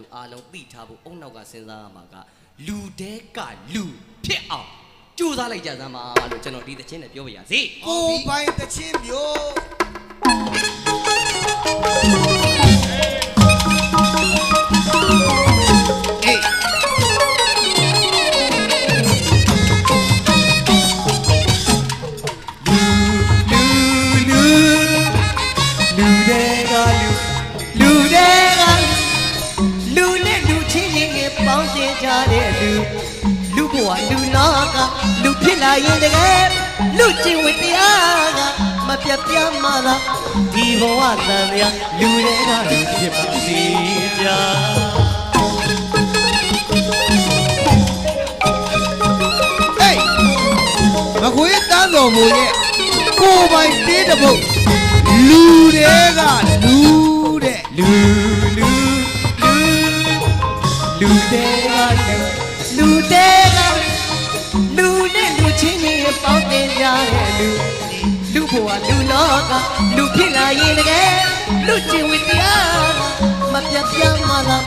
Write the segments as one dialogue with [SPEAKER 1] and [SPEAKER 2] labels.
[SPEAKER 1] တို့အားလုံးသိထားဖို့အုံနောက်ကစဉ်းစားရမှာကလူတဲကလူဖြစ်အောင်ကြိုးစားလိုက်ကြစမ်းပါလို့ကျွန်တော်ဒီသချင်းနဲ့ပြောပါရစေ
[SPEAKER 2] ကိုပိုင်တချင်းမျိုး နဲ့ပေါင်းစင်ကြတဲ့လူလူဘဝလူနာကလူဖြစ်လာရင်တကယ်လူကျင်ဝတရားကမပြတ်ပြတ်မှသာဒီဘဝတန်မြလူတွေကလူဖြစ်ပါစေကြ
[SPEAKER 3] ဟေးမခွေးတန်းတော်မူရဲ့ကိုယ်ပိုင်တေးတစ်ပုတ်လူတွေကလူတဲ့
[SPEAKER 2] လူလူလူ လူတွေကလူလူတွေကလူနဲ့လူချင်းချင်းပေါင်းတင်ကြတဲ့လူလူဘဝလူလောကလူဖြစ်လာရင်တကယ်လူကျင်ဝတရားမပြတ်ပြတ်မှသာ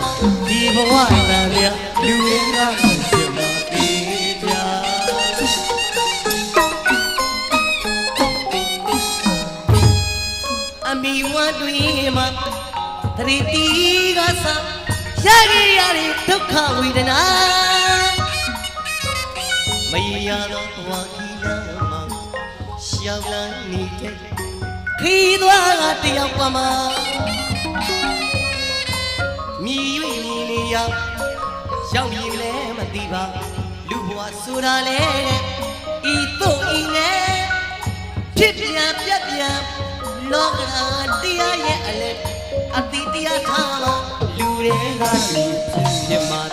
[SPEAKER 2] ဒီဘဝတန်မြလူတွေကဖြစ်မှာပေကြအမိဝတ်တွေမှာသတိတီကစား ရခဲ့ရတဲ့ဒုက္ခဝေဒနာမရတော့ဘဝကြီးလမ်းမှာရှောက်လန်းနေတဲ့ခီးသွားကတယောက်ပါမှာမြည်၍မြည်နေရရောက်ပြီလဲမသိပါလူဘဝဆိုတာလေဤတို့ဤနဲ့ဖြစ်ပြန်ပြက်ပြန်လောကဓာတ်တရားရဲ့အလက်အတိတရားထားမှာ လူတွေကလူမြတ်မာ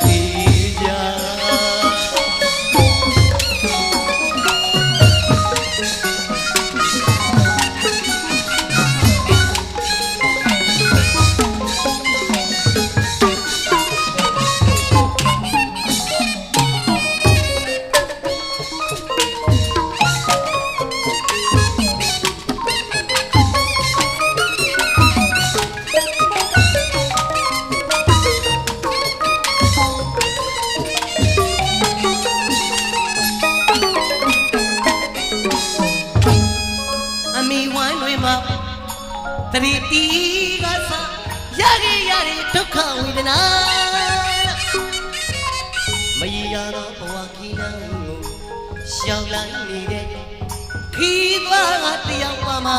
[SPEAKER 2] ဝမ်းတွေမှာတတိတီကစားရခဲ့ရတဲ့ဒုက္ခဝေဒနာမရရတော့ဘဝခီးလန်းကိုရှောင်လန်းနေတဲ့ခီးသွားကတယောက်ပါမှာ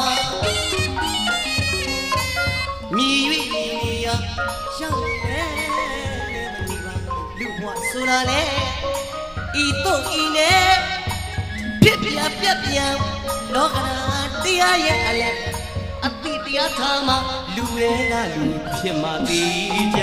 [SPEAKER 2] မြည်၍နေနေရရှောင်နေတယ်မသိပါလူဘဝဆိုတာလေဤတော့ဤနဲ့ဖြစ်ပြပြက်ပြန်လောကရာ တရားရဲ့အလက်အတိတရားထားမှာလူတွေကလူဖြစ်မှသိကြ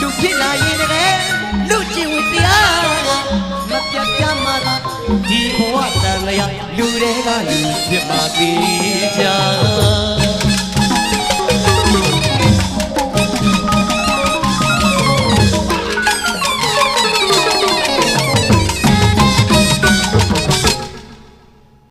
[SPEAKER 2] လူဖြစ်လာရင်တကယ်လူကျင်ဝတရားကမပြတ်ပြတ်မှသာဒီဘဝတန်လျာလူတွေကလူဖြစ်မှာသေးကြ